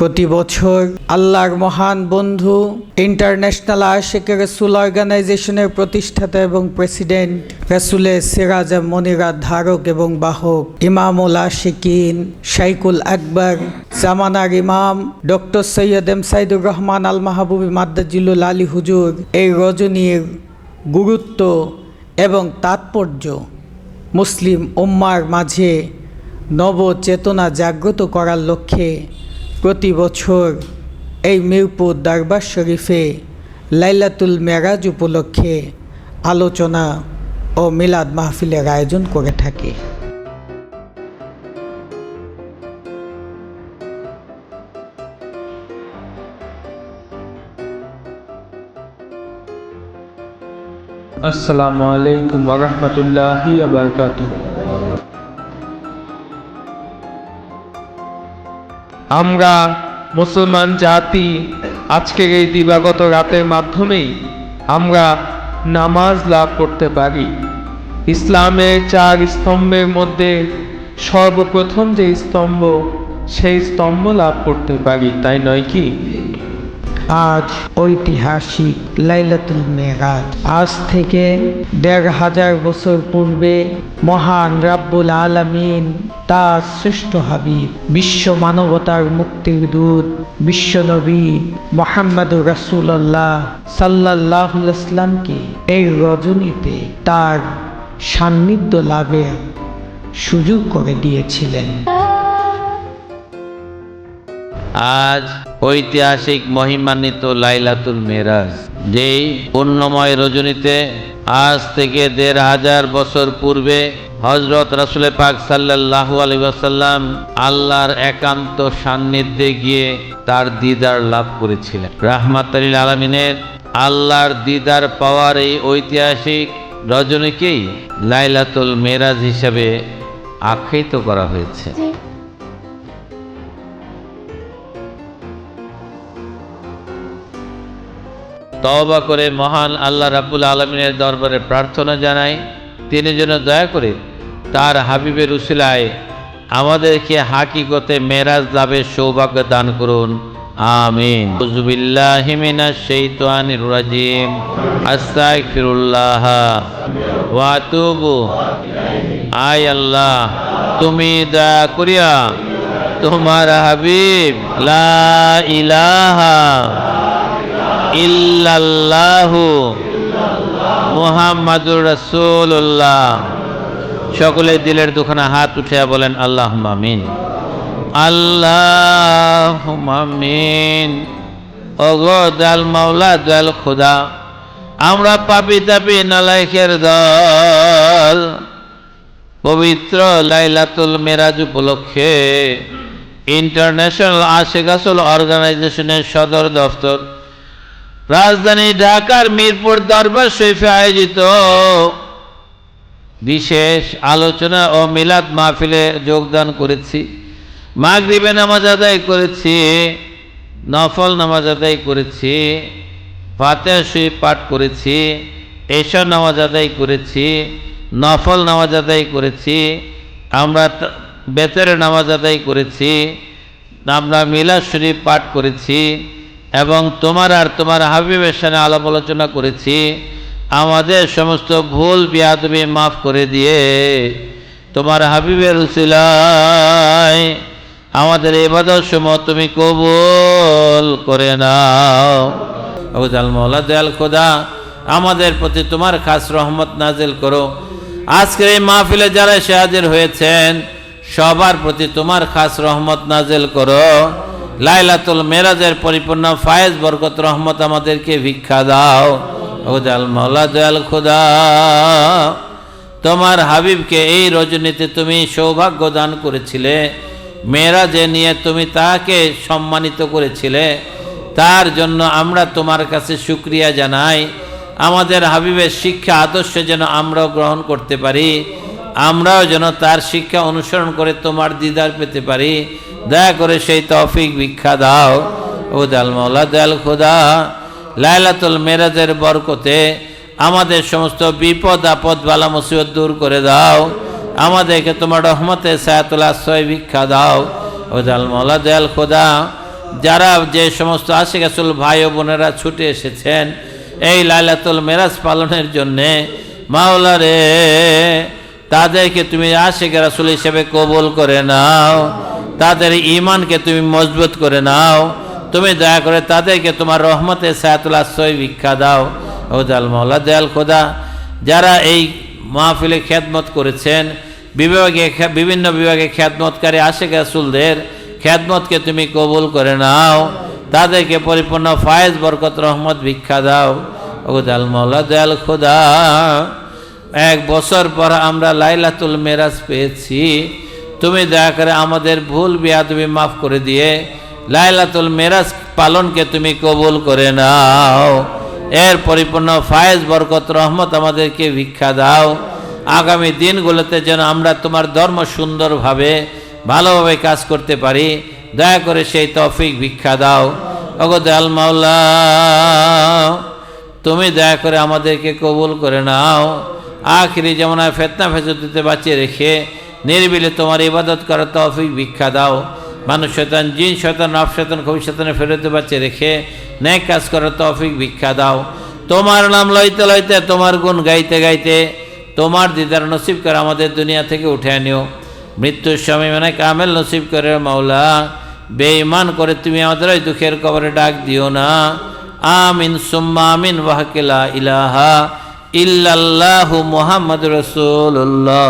প্রতি বছর আল্লাহর মহান বন্ধু ইন্টারন্যাশনাল আশেক রসুল অর্গানাইজেশনের প্রতিষ্ঠাতা এবং প্রেসিডেন্ট রসুলের সিরাজ মনিরা ধারক এবং বাহক, ইমামুল আশিকিন, শাইকুল আকবর, জামানার ইমাম, ডক্টর সৈয়দ এম সাইদুর রহমান আল মাহবুবী মাদ্দাজিলুল আলী হুজুর। এই রজনীর গুরুত্ব এবং তাৎপর্য মুসলিম উম্মার মাঝে নব চেতনা জাগ্রত করার লক্ষ্যে প্রতি বছর এই মিরপুর দরবার শরীফে লাইলাতুল মেরাজ উপলক্ষে আলোচনা ও মিলাদ মাহফিলের আয়োজন করে থাকে। আসসালামু আলাইকুম ওরহমতুল্লাহি আবরকাত আমরা মুসলমান জাতি আজকের এই দিবাগত রাতের মাধ্যমেই আমরা নামাজ লাভ করতে পারি। ইসলামের চার স্তম্ভের মধ্যে সর্বপ্রথম যে স্তম্ভ, সেই স্তম্ভ লাভ করতে পারি, তাই নয় কি? আজ ঐতিহাসিক লাইলাতুল মেরাজ। আজ থেকে দেড় হাজার বছর পূর্বে মহান রাব্বুল আলামিন তার শ্রেষ্ঠ হাবিব, বিশ্ব মানবতার মুক্তির দূত বিশ্বনবী মোহাম্মদুর রাসূলুল্লাহ সাল্লাহ ইসলামকে এই রজনীতে তার সান্নিধ্য লাভের সুযোগ করে দিয়েছিলেন। আজ ঐতিহাসিক মহিমান্বিত লাইলাতুল মেরাজ, যেই পুণ্যময় রজনীতে আজ থেকে দেড় হাজার বছর পূর্বে হজরত রাসুল পাক সাল্লাল্লাহু আলাইহি ওয়াসাল্লাম আল্লাহর একান্ত সান্নিধ্যে গিয়ে তার দিদার লাভ করেছিলেন। রাহমাতালিল আলমিনের আল্লাহর দিদার পাওয়ার এই ঐতিহাসিক রজনীকেই লাইলাতুল মেরাজ হিসাবে আখ্যায়িত করা হয়েছে। তওবা করে মহান আল্লাহ রাবুল আলমিনের দরবারে প্রার্থনা জানাই। তিনি যেন দয়া করে তার হাবিবের উসিলায় আমাদেরকে হাকিকতে মেরাজ লাভের সৌভাগ্য দান করুন। আমিন। আল্লাহ, তুমি দয়া করিয়া তোমার হাবিব লা ইলাহা ইল্লাল্লাহু মুহাম্মাদুর রাসূলুল্লাহ। সকলে দিলের দুখানা হাত উঠিয়া বলেন আল্লাহ আমিন। আল্লাহ আমিন। ওগো দয়াল মাওলা, দয়াল খোদা, আমরা পাপি তাপি নালাইকের দল। পবিত্র লাইলাতুল মেরাজ উপলক্ষে ইন্টারন্যাশনাল আশেক আসল অর্গানাইজেশনের সদর দফতর রাজধানী ঢাকার মিরপুর দরবার শরীফে আয়োজিত বিশেষ আলোচনা ও মিলাদ মাহফিলে যোগদান করেছি। মাগরিবে নামাজ আদায় করেছি, নফল নামাজ আদায় করেছি ফাতে শরীফ পাঠ করেছি এসব নামাজ আদায় করেছি, নফল নামাজ আদায় করেছি, আমরা বেতরের নামাজ আদায় করেছি, আমরা মিলাদ শরীফ পাঠ করেছি এবং তোমার আর তোমার হাবিবের সাথে আলাপ আলোচনা করেছি, আমাদের সমস্ত ভুল বিয়াদবি মাফ করে দিয়ে তোমার হাবিবের উসিলায় আমাদের এবাদত সময় তুমি কবুল করে নাও। মৌলা দয়াল খোদা, আমাদের প্রতি তোমার খাস রহমত নাজিল করো। আজকের এই মাহফিলে যারা এসে হাজির হয়েছেন, সবার প্রতি তোমার খাস রহমত নাজিল করো। লাইলাতুল মেরাজের পরিপূর্ণ ফায়েজ বরকত রহমত আমাদেরকে ভিক্ষা দাও। ও জাল মৌলা দয়াল খোদা, তোমার হাবিবকে এই রজনীতে তুমি সৌভাগ্য দান করেছিলে। মেয়েরাজে নিয়ে তুমি তাকে সম্মানিত করেছিলে। তার জন্য আমরা তোমার কাছে শুক্রিয়া জানাই। আমাদের হাবিবের শিক্ষা আদর্শ যেন আমরাও গ্রহণ করতে পারি। আমরাও যেন তার শিক্ষা অনুসরণ করে তোমার দিদার পেতে পারি। দয়া করে সেই তৌফিক ভিক্ষা দাও। ও দাল মৌলা, দাল খোদা, লাইলাতুল মেরাজের বরকতে আমাদের সমস্ত বিপদ, আপদ, বালা, মুসিবত দূর করে দাও। আমাদেরকে তোমার রহমতে সায়াতুল আশ্রয় ভিক্ষা দাও। ও দাল মৌলা দয়াল খোদা, যারা যে সমস্ত আশিক আসল ভাই ও বোনেরা ছুটে এসেছেন এই লাইলাতুল মেরাজ পালনের জন্যে, মাওলা রে, তাদেরকে তুমি আশিক রাসুল হিসেবে কবুল করে নাও। তাদের ইমানকে তুমি মজবুত করে নাও। তুমি দয়া করে তাদেরকে তোমার রহমতে সায়াতুল আশ্রয় ভিক্ষা দাও। ও দাল মাওলা দয়াল খোদা, যারা এই মাহফিলে খ্যাতমত করেছেন, বিভাগে বিভিন্ন বিভাগে খ্যাতমতকারী আশেখ রাসুলদের খ্যাতমতকে তুমি কবুল করে নাও। তাদেরকে পরিপূর্ণ ফায়েজ, বরকত, রহমত ভিক্ষা দাও। ও দাল মাওলা দয়াল খোদা, এক বছর পর আমরা লাইলাতুল মেরাজ পেয়েছি। তুমি দয়া করে আমাদের ভুল বিয়া তুমি মাফ করে দিয়ে লাইলাতুল মেরাজ পালনকে তুমি কবুল করে নাও। এর পরিপূর্ণ ফায়েজ, বরকত, রহমত আমাদেরকে ভিক্ষা দাও। আগামী দিনগুলোতে যেন আমরা তোমার ধর্ম সুন্দরভাবে, ভালোভাবে কাজ করতে পারি। দয়া করে সেই তৌফিক ভিক্ষা দাও। অগদ আল মাওলা, তুমি দয়া করে আমাদেরকে কবুল করে নাও। আখিরি যেমন ফেতনা ফেসতিতে বাঁচিয়ে রেখে নির্বিলে তোমার ইবাদত করার তৌফিক ভিক্ষা দাও। মানুষ শয়তান, জিন শয়তান, নফ শয়তান কবি শয়তানের ফেরতে বাঁচিয়ে রেখে ন্যায় কাজ করার তৌফিক ভিক্ষা দাও। তোমার নাম লইতে লইতে, তোমার গুণ গাইতে গাইতে, তোমার দিদার নসিব করে আমাদের দুনিয়া থেকে উঠে আনিও। মৃত্যুর সময় মানে কামেল নসিব করে মাওলা, বেঈমান করে তুমি আমাদের ওই দুঃখের কবরে ডাক দিও না। আমিন সুম্মা আমিন ওয়াহকিলা ইলাহা ইল্লাল্লাহু মুহাম্মদ রাসূলুল্লাহ।